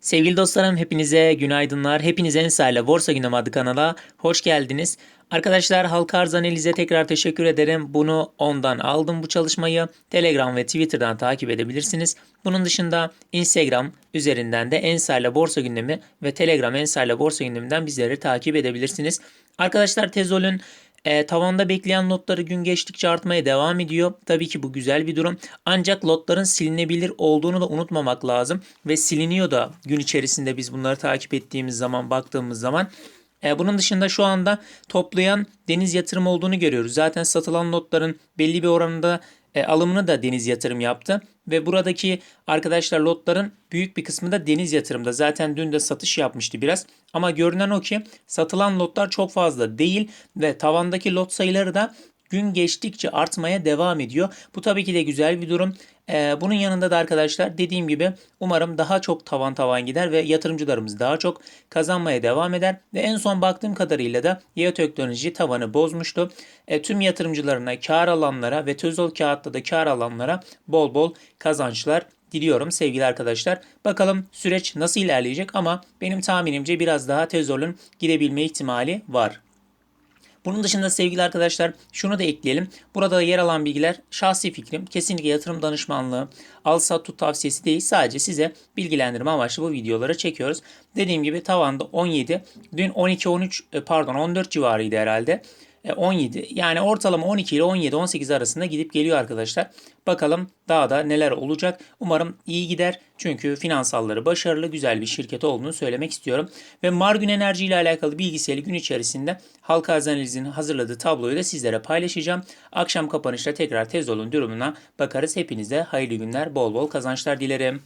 Sevgili dostlarım hepinize günaydınlar. Hepiniz Ensar'la Borsa Gündemi adı kanala hoş geldiniz. Arkadaşlar halka arz analize tekrar teşekkür ederim. Bunu ondan aldım bu çalışmayı. Telegram ve Twitter'dan takip edebilirsiniz. Bunun dışında Instagram üzerinden de Ensar'la Borsa Gündemi ve Telegram Ensar'la Borsa Gündemi'nden bizleri takip edebilirsiniz. Arkadaşlar Tezol'ün e, tavanda bekleyen lotları gün geçtikçe artmaya devam ediyor. Tabii ki bu güzel bir durum. Ancak lotların silinebilir olduğunu da unutmamak lazım. Ve siliniyor da gün içerisinde biz bunları takip ettiğimiz zaman baktığımız zaman. E, bunun dışında şu anda toplayan deniz yatırım olduğunu görüyoruz. Zaten satılan lotların belli bir oranında e, alımını da deniz yatırım yaptı. Ve buradaki arkadaşlar lotların büyük bir kısmı da deniz yatırımda. Zaten dün de satış yapmıştı biraz. Ama görünen o ki satılan lotlar çok fazla değil ve tavandaki lot sayıları da gün geçtikçe artmaya devam ediyor. Bu tabii ki de güzel bir durum. Ee, bunun yanında da arkadaşlar dediğim gibi umarım daha çok tavan tavan gider ve yatırımcılarımız daha çok kazanmaya devam eder. Ve en son baktığım kadarıyla da Yeo Teknoloji tavanı bozmuştu. E, tüm yatırımcılarına, kar alanlara ve Tözol kağıtta da kar alanlara bol bol kazançlar diliyorum sevgili arkadaşlar. Bakalım süreç nasıl ilerleyecek ama benim tahminimce biraz daha Tezol'un gidebilme ihtimali var. Bunun dışında sevgili arkadaşlar şunu da ekleyelim. Burada yer alan bilgiler şahsi fikrim. Kesinlikle yatırım danışmanlığı, al sat tut tavsiyesi değil. Sadece size bilgilendirme amaçlı bu videoları çekiyoruz. Dediğim gibi tavanda 17, dün 12-13 e, pardon 14 civarıydı herhalde. 17 yani ortalama 12 ile 17-18 arasında gidip geliyor arkadaşlar. Bakalım daha da neler olacak. Umarım iyi gider. Çünkü finansalları başarılı güzel bir şirket olduğunu söylemek istiyorum. Ve Margün Enerji ile alakalı bilgisayarı gün içerisinde halka analizinin hazırladığı tabloyu da sizlere paylaşacağım. Akşam kapanışta tekrar tez olun durumuna bakarız. Hepinize hayırlı günler, bol bol kazançlar dilerim.